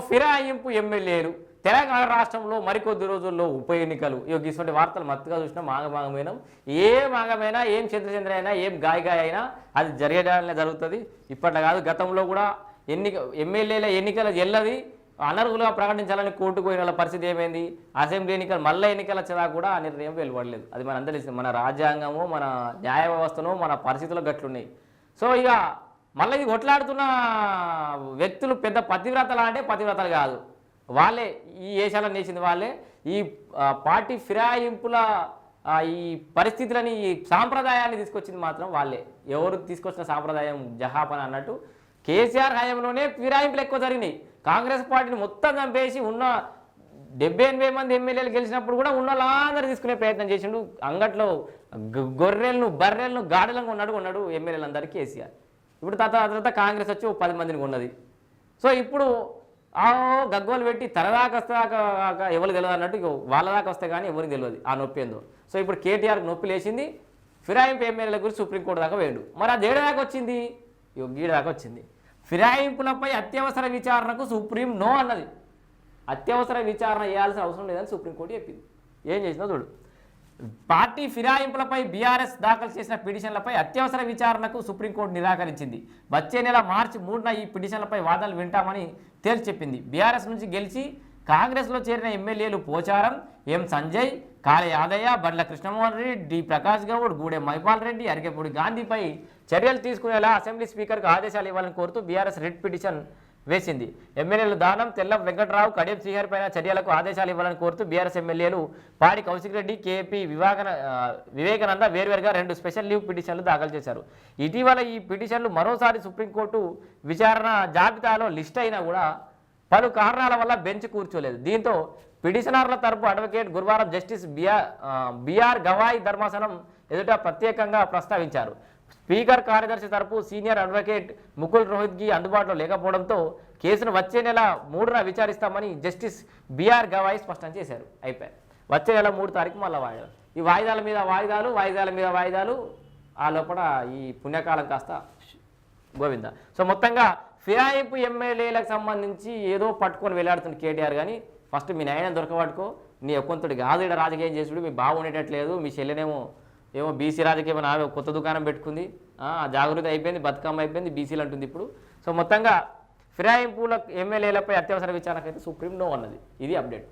ఫిరాయింపు ఎమ్మెల్యేలు. తెలంగాణ రాష్ట్రంలో మరికొద్ది రోజుల్లో ఉప ఎన్నికలు. ఇక ఇటువంటి వార్తలు మత్తుగా చూసినా మాగమాగమైనా. ఏ ఆగమైనా ఏం చంద్రచంద్ర అయినా ఏం గాయగాయ అయినా అది జరిగేదానే జరుగుతుంది. ఇప్పట్లో కాదు గతంలో కూడా ఎన్నిక ఎమ్మెల్యేల ఎన్నికల ఎల్లది అనర్హులుగా ప్రకటించాలని కోర్టుకు పోయిన పరిస్థితి ఏమైంది? అసెంబ్లీ ఎన్నికలు మళ్ళీ ఎన్నికల చదా కూడా ఆ నిర్ణయం వెలువడలేదు. అది మన మన రాజ్యాంగము మన న్యాయ వ్యవస్థను మన పరిస్థితులు గట్లున్నాయి. సో ఇక మళ్ళీ ఈ కొట్లాడుతున్న వ్యక్తులు పెద్ద పతివ్రతలు అంటే పతివ్రతలు కాదు. వాళ్ళే ఈ ఏషాలను నేసింది వాళ్ళే. ఈ పార్టీ ఫిరాయింపుల ఈ పరిస్థితులని ఈ సాంప్రదాయాన్ని తీసుకొచ్చింది మాత్రం వాళ్ళే. ఎవరు తీసుకొచ్చిన సాంప్రదాయం జహాపన అన్నట్టు కేసీఆర్ హయాంలోనే ఫిరాయింపులు ఎక్కువ జరిగినాయి. కాంగ్రెస్ పార్టీని మొత్తం చంపేసి ఉన్న డెబ్బై ఎనభై మంది ఎమ్మెల్యేలు గెలిచినప్పుడు కూడా ఉన్న వాళ్ళందరూ తీసుకునే ప్రయత్నం చేసిండు. అంగట్లో గొర్రెలను బర్రెలను గాడెలను కొన్నాడు కొన్నాడు ఎమ్మెల్యేలందరికీ కేసీఆర్. ఇప్పుడు తర్వాత తర్వాత కాంగ్రెస్ వచ్చి పది మందిని ఉన్నది సో ఇప్పుడు ఆ గగ్గోలు పెట్టి తరదాకా దాకా ఎవరు తెలియదు అన్నట్టు ఇక వాళ్ళ దాకా వస్తే కానీ ఎవరికి తెలియదు ఆ నొప్పి ఏందో. సో ఇప్పుడు కేటీఆర్కి నొప్పి లేచింది ఫిరాయింపు ఎమ్మెల్యేల గురించి సుప్రీంకోర్టు దాకా వేయండు మరి అది ఏడు దాకా వచ్చింది? ఇక గీడ దాకా వచ్చింది. ఫిరాయింపులపై అత్యవసర విచారణకు సుప్రీం నో అన్నది. అత్యవసర విచారణ చేయాల్సిన అవసరం లేదని సుప్రీంకోర్టు చెప్పింది. ఏం చేసిందో చూడు. పార్టీ ఫిరాయింపులపై బీఆర్ఎస్ దాఖలు చేసిన పిటిషన్లపై అత్యవసర విచారణకు సుప్రీంకోర్టు నిరాకరించింది. వచ్చే నెల మార్చి మూడున ఈ పిటిషన్లపై వాదనలు వింటామని తేల్చి చెప్పింది బీఆర్ఎస్ నుంచి గెలిచి కాంగ్రెస్లో చేరిన ఎమ్మెల్యేలు పోచారం ఎం సంజయ్ కాళ యాదయ్య బండ్ల కృష్ణమోహన్ రెడ్డి డి ప్రకాష్ గౌడ్ గూడెం మైపాల్ రెడ్డి అరికెపూడి గాంధీపై చర్యలు తీసుకునేలా అసెంబ్లీ స్పీకర్కు ఆదేశాలు ఇవ్వాలని కోరుతూ బీఆర్ఎస్ రెడ్ పిటిషన్ వేసింది. ఎమ్మెల్యేలు దానం తెల్ల వెంకట్రావు కడియం శ్రీహరి పైన చర్యలకు ఆదేశాలు ఇవ్వాలని కోరుతూ బీఆర్ఎస్ ఎమ్మెల్యేలు పాడి కౌశిక్ రెడ్డి కేపీ వివాగన వివేకానంద వేర్వేరుగా రెండు స్పెషల్ లీవ్ పిటిషన్లు దాఖలు చేశారు. ఇటీవల ఈ పిటిషన్లు మరోసారి సుప్రీంకోర్టు విచారణ జాబితాలో లిస్ట్ అయినా కూడా పలు కారణాల వల్ల బెంచ్ కూర్చోలేదు. దీంతో పిటిషనర్ల తరపు అడ్వకేట్ గురువారం justice BR BR BR Gavai ధర్మాసనం ఎదుట ప్రత్యేకంగా ప్రస్తావించారు. స్పీకర్ కార్యదర్శి తరపు సీనియర్ అడ్వకేట్ ముకుల్ రోహిత్కి అందుబాటులో లేకపోవడంతో కేసును వచ్చే నెల మూడున విచారిస్తామని జస్టిస్ బిఆర్ గవాయి స్పష్టం చేశారు. అయిపోయి వచ్చే నెల మూడు తారీఖు మళ్ళీ వాయిదాలు. ఈ వాయిదాల మీద వాయిదాలు వాయిదాల మీద వాయిదాలు ఆ లోపల ఈ పుణ్యకాలం కాస్త గోవింద. సో మొత్తంగా ఫిరాయింపు ఎమ్మెల్యేలకు సంబంధించి ఏదో పట్టుకొని వెళ్ళాడుతుంది కేటీఆర్ కానీ ఫస్ట్ మీ నాయన దొరకబట్టుకో నీ ఒక్కొంతుడి కాదు ఇక్కడ రాజకీయం చేసుడు మీ బాగుండేటట్లేదు మీ చెల్లెనేమో ఏమో బీసీ రాజకీయం ఆమె కొత్త దుకాణం పెట్టుకుంది. జాగృత జాగృతి అయిపోయింది బతుకమ్మ అయిపోయింది బీసీలు అంటుంది ఇప్పుడు. సో మొత్తంగా ఫిరాయింపుల ఎమ్మెల్యేలపై అత్యవసర విచారణకైతే సుప్రీం నో అన్నది. ఇది అప్డేట్.